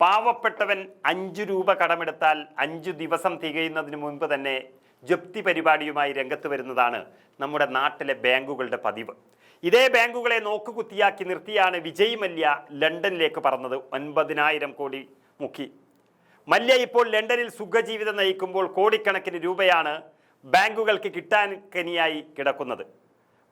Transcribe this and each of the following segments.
പാവപ്പെട്ടവൻ അഞ്ചു രൂപ കടമെടുത്താൽ അഞ്ചു ദിവസം തികയുന്നതിന് മുൻപ് തന്നെ ജപ്തി പരിപാടിയുമായി രംഗത്ത് വരുന്നതാണ് നമ്മുടെ നാട്ടിലെ ബാങ്കുകളുടെ പതിവ്. ഇതേ ബാങ്കുകളെ നോക്കുകുത്തിയാക്കി നിർത്തിയാണ് വിജയ് മല്യ ലണ്ടനിലേക്ക് പറന്നത്. ഒൻപതിനായിരം കോടി മുക്കി. മല്യ ഇപ്പോൾ ലണ്ടനിൽ സുഖജീവിതം നയിക്കുമ്പോൾ കോടിക്കണക്കിന് രൂപയാണ് ബാങ്കുകൾക്ക് കിട്ടാൻ കനിയായി കിടക്കുന്നത്.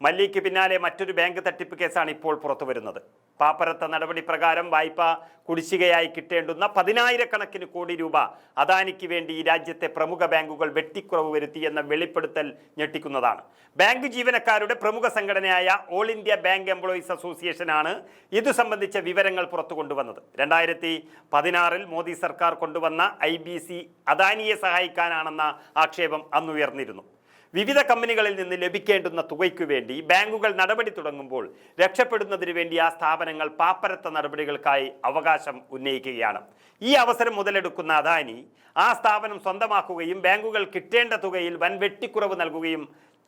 മല്യയ്ക്ക് പിന്നാലെ മറ്റൊരു ബാങ്ക് തട്ടിപ്പ് കേസാണ് ഇപ്പോൾ പുറത്തുവരുന്നത്. പാപ്പരത്ത നടപടി പ്രകാരം വായ്പ കുടിശ്ശികയായി കിട്ടേണ്ടുന്ന പതിനായിരക്കണക്കിന് കോടി രൂപ അദാനിക്ക് വേണ്ടി ഈ രാജ്യത്തെ പ്രമുഖ ബാങ്കുകൾ വെട്ടിക്കുറവ് വരുത്തിയെന്ന വെളിപ്പെടുത്തൽ ഞെട്ടിക്കുന്നതാണ്. ബാങ്ക് ജീവനക്കാരുടെ പ്രമുഖ സംഘടനയായ ഓൾ ഇന്ത്യ ബാങ്ക് എംപ്ലോയീസ് അസോസിയേഷനാണ് ഇതു സംബന്ധിച്ച വിവരങ്ങൾ പുറത്തു കൊണ്ടുവന്നത്. രണ്ടായിരത്തി പതിനാറിൽ മോദി സർക്കാർ കൊണ്ടുവന്ന ഐ ബി സി അദാനിയെ സഹായിക്കാനാണെന്ന ആക്ഷേപം അന്നുയർന്നിരുന്നു. വിവിധ കമ്പനികളിൽ നിന്ന് ലഭിക്കേണ്ടുന്ന തുകയ്ക്കു വേണ്ടി ബാങ്കുകൾ നടപടി തുടങ്ങുമ്പോൾ രക്ഷപ്പെടുന്നതിന് വേണ്ടി ആ സ്ഥാപനങ്ങൾ പാപ്പരത്ത നടപടികൾക്കായി അവകാശം ഉന്നയിക്കുകയാണ്. ഈ അവസരം മുതലെടുക്കുന്ന അദാനി ആ സ്ഥാപനം സ്വന്തമാക്കുകയും ബാങ്കുകൾ കിട്ടേണ്ട തുകയിൽ വൻ വെട്ടിക്കുറവ് നൽകുകയും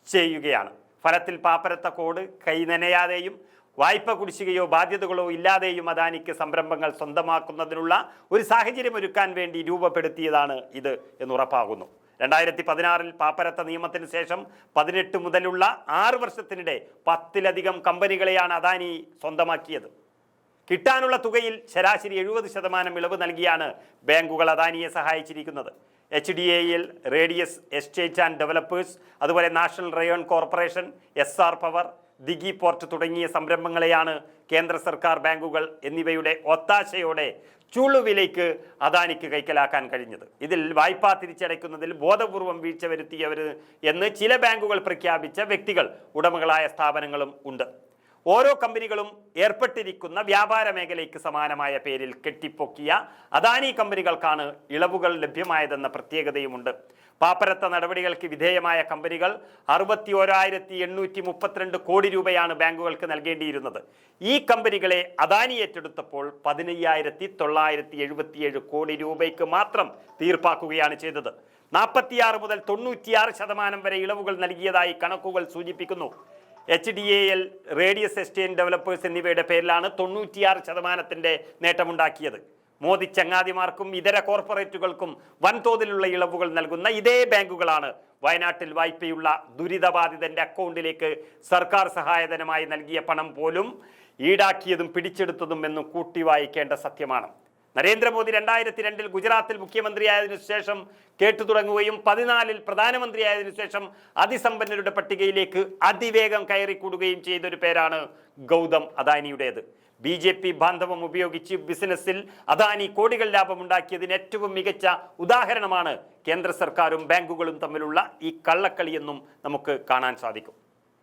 ചെയ്യുകയാണ്. ഫലത്തിൽ പാപ്പരത്ത കോഡ് കൈനനയാതെയും വായ്പ കുടിശ്ശികയോ ബാധ്യതകളോ ഇല്ലാതെയും അദാനിക്ക് സംരംഭങ്ങൾ സ്വന്തമാക്കുന്നതിനുള്ള ഒരു സാഹചര്യം ഒരുക്കാൻ വേണ്ടി രൂപപ്പെടുത്തിയതാണ് ഇത് എന്നുറപ്പാകുന്നു രണ്ടായിരത്തി പതിനാറിൽ പാപ്പരത്ത നിയമത്തിന് ശേഷം പതിനെട്ട് മുതലുള്ള ആറ് വർഷത്തിനിടെ പത്തിലധികം കമ്പനികളെയാണ് അദാനി സ്വന്തമാക്കിയത്. കിട്ടാനുള്ള തുകയിൽ ശരാശരി എഴുപത് ശതമാനം ഇളവ് നൽകിയാണ് ബാങ്കുകൾ അദാനിയെ സഹായിച്ചിരിക്കുന്നത്. H D I L radius estate and developers അതുപോലെ national rayon corporation S R power Dighi port തുടങ്ങിയ സംരംഭങ്ങളെയാണ് കേന്ദ്ര സർക്കാർ ബാങ്കുകൾ എന്നിവയുടെ ഒത്താശയോടെ ചുളുവിലേക്ക് അദാനിക്ക് കൈക്കലാക്കാൻ കഴിഞ്ഞത്. ഇതിൽ വായ്പ തിരിച്ചടയ്ക്കുന്നതിൽ ബോധപൂർവം വീഴ്ച വരുത്തിയവർ എന്ന് ചില ബാങ്കുകൾ പ്രഖ്യാപിച്ച വ്യക്തികൾ ഉടമകളായ സ്ഥാപനങ്ങളും ഉണ്ട്. ഓരോ കമ്പനികളും ഏർപ്പെട്ടിരിക്കുന്ന വ്യാപാര മേഖലയ്ക്ക് സമാനമായ പേരിൽ കെട്ടിപ്പൊക്കിയ അദാനി കമ്പനികൾക്കാണ് ഇളവുകൾ ലഭ്യമായതെന്ന പ്രത്യേകതയുമുണ്ട്. പാപ്പരത്ത നടപടികൾക്ക് വിധേയമായ കമ്പനികൾ അറുപത്തി ഓരായിരത്തി എണ്ണൂറ്റി മുപ്പത്തിരണ്ട് കോടി രൂപയാണ് ബാങ്കുകൾക്ക് നൽകേണ്ടിയിരുന്നത്. ഈ കമ്പനികളെ അദാനി ഏറ്റെടുത്തപ്പോൾ പതിനയ്യായിരത്തി തൊള്ളായിരത്തി എഴുപത്തിയേഴ് കോടി രൂപയ്ക്ക് മാത്രം തീർപ്പാക്കുകയാണ് ചെയ്തത്. നാൽപ്പത്തിയാറ് മുതൽ തൊണ്ണൂറ്റിയാറ് ശതമാനം വരെ ഇളവുകൾ നൽകിയതായി കണക്കുകൾ സൂചിപ്പിക്കുന്നു. H D A L radius estate developers എന്നിവയുടെ പേരിലാണ് തൊണ്ണൂറ്റിയാറ് ശതമാനത്തിന്റെ നേട്ടമുണ്ടാക്കിയത്. മോദി ചങ്ങാതിമാർക്കും ഇതര കോർപ്പറേറ്റുകൾക്കും വൻതോതിലുള്ള ഇളവുകൾ നൽകുന്ന ഇതേ ബാങ്കുകളാണ് വയനാട്ടിൽ വായ്പയുള്ള ദുരിതബാധിതന്റെ അക്കൗണ്ടിലേക്ക് സർക്കാർ സഹായധനമായി നൽകിയ പണം പോലും ഈടാക്കിയതും പിടിച്ചെടുത്തതും എന്നും കൂട്ടി വായിക്കേണ്ട സത്യമാണ്. നരേന്ദ്രമോദി രണ്ടായിരത്തി രണ്ടിൽ ഗുജറാത്തിൽ മുഖ്യമന്ത്രിയായതിനു ശേഷം കേട്ടു തുടങ്ങുകയും പതിനാലിൽ പ്രധാനമന്ത്രിയായതിനു ശേഷം അതിസമ്പന്നരുടെ പട്ടികയിലേക്ക് അതിവേഗം കയറിക്കൂടുകയും ചെയ്തൊരു പേരാണ് ഗൗതം അദാനിയുടേത്. ബി ജെ പി ബാന്ധവം ഉപയോഗിച്ച് ബിസിനസ്സിൽ അദാനി കോടികൾ ലാഭമുണ്ടാക്കിയതിന് ഏറ്റവും മികച്ച ഉദാഹരണമാണ് കേന്ദ്ര സർക്കാരും ബാങ്കുകളും തമ്മിലുള്ള ഈ കള്ളക്കളിയെന്നും നമുക്ക് കാണാൻ സാധിക്കും.